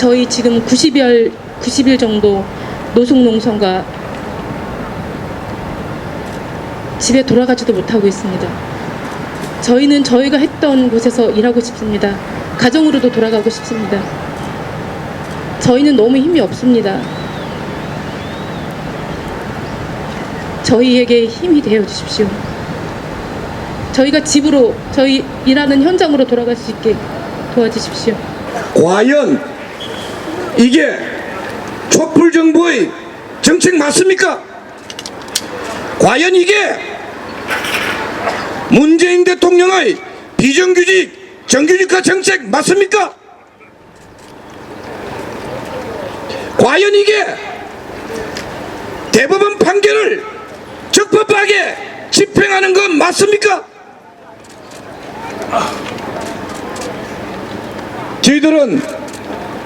저희 지금 90일 90일 정도 노숙 농성과 집에 돌아가지도 못하고 있습니다. 저희는 저희가 했던 곳에서 일하고 싶습니다. 가정으로도 돌아가고 싶습니다. 저희는 너무 힘이 없습니다. 저희에게 힘이 되어 주십시오. 저희가 집으로 저희 일하는 현장으로 돌아갈 수 있게 도와주십시오. 과연 이게 촛불 정부의 정책 맞습니까? 과연 이게 문재인 대통령의 비정규직 정규직화 정책 맞습니까? 과연 이게 대법원 판결을 적법하게 집행하는 건 맞습니까? 저희들은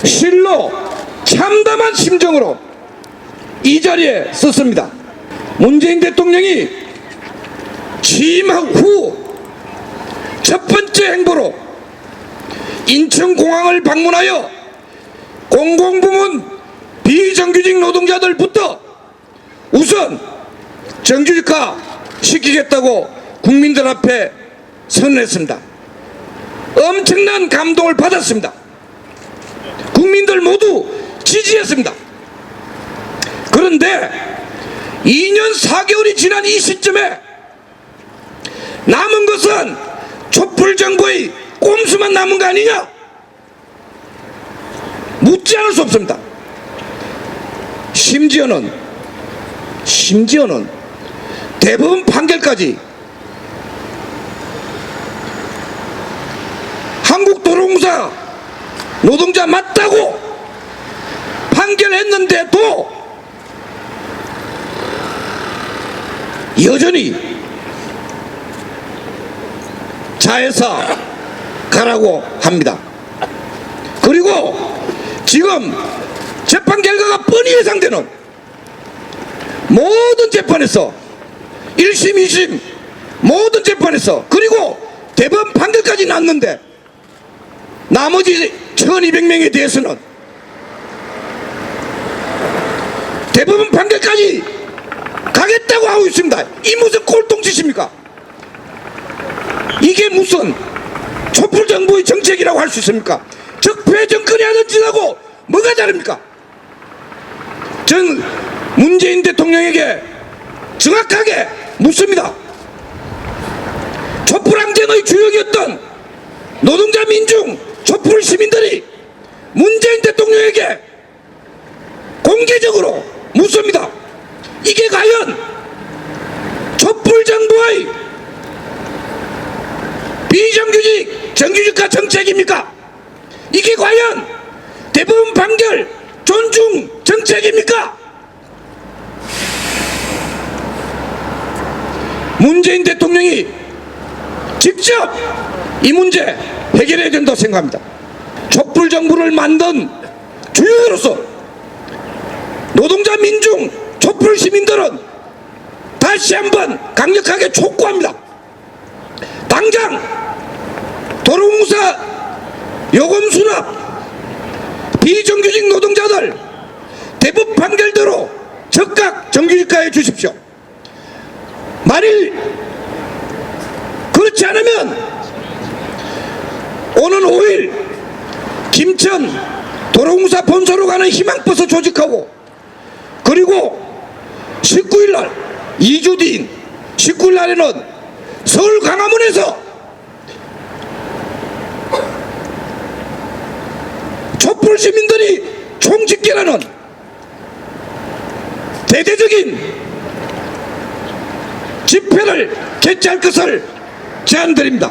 실로 참담한 심정으로 이 자리에 섰습니다. 문재인 대통령이 취임 후 첫 번째 행보로 인천공항을 방문하여 공공부문 비정규직 노동자들부터 우선 정규직화 시키겠다고 국민들 앞에 선언했습니다. 엄청난 감동을 받았습니다. 국민들 모두 지지했습니다. 그런데 2년 4개월이 지난 이 시점에 남은 것은 촛불 정부의 꼼수만 남은 거 아니냐? 묻지 않을 수 없습니다. 심지어는 심지어는 대법원 판결까지 한국도로공사 노동자 맞다고 판결했는데도 여전히 자회사 가라고 합니다. 그리고 지금 재판 결과가 뻔히 예상되는 모든 재판에서 1심, 2심 모든 재판에서 그리고 대법원 판결까지 났는데 나머지 1200명에 대해서는 대법원 판결까지 가겠다고 하고 있습니다. 이 무슨 꼴통짓입니까? 이게 무슨 촛불 정부의 정책이라고 할 수 있습니까? 적폐 정권이 하는 짓하고 뭐가 다릅니까? 전 문재인 대통령에게 정확하게 묻습니다. 촛불 항쟁의 주역이었던 노동자 민중 촛불 시민들이 문재인 대통령에게 공개적으로 묻습니다. 이게 과연 촛불 정부의 비정규직 정책입니까? 이게 과연 대법원 판결 존중 정책입니까? 문재인 대통령이 직접 이 문제 해결해야 된다고 생각합니다. 촛불 정부를 만든 주역으로서 노동자 민중 촛불 시민들은 다시 한번 강력하게 촉구합니다. 당장 도로공사 요금 수납 비정규직 노동자들 대법 판결대로 즉각 정규직화해 주십시오. 만일 그렇지 않으면 오는 5일 김천 도로공사 본사로 가는 희망버스 조직하고 그리고 19일 날 2주 뒤인 19일 날에는 서울 광화문에서 촛불 시민들이 총집결하는 대대적인 집회를 개최할 것을 제안드립니다.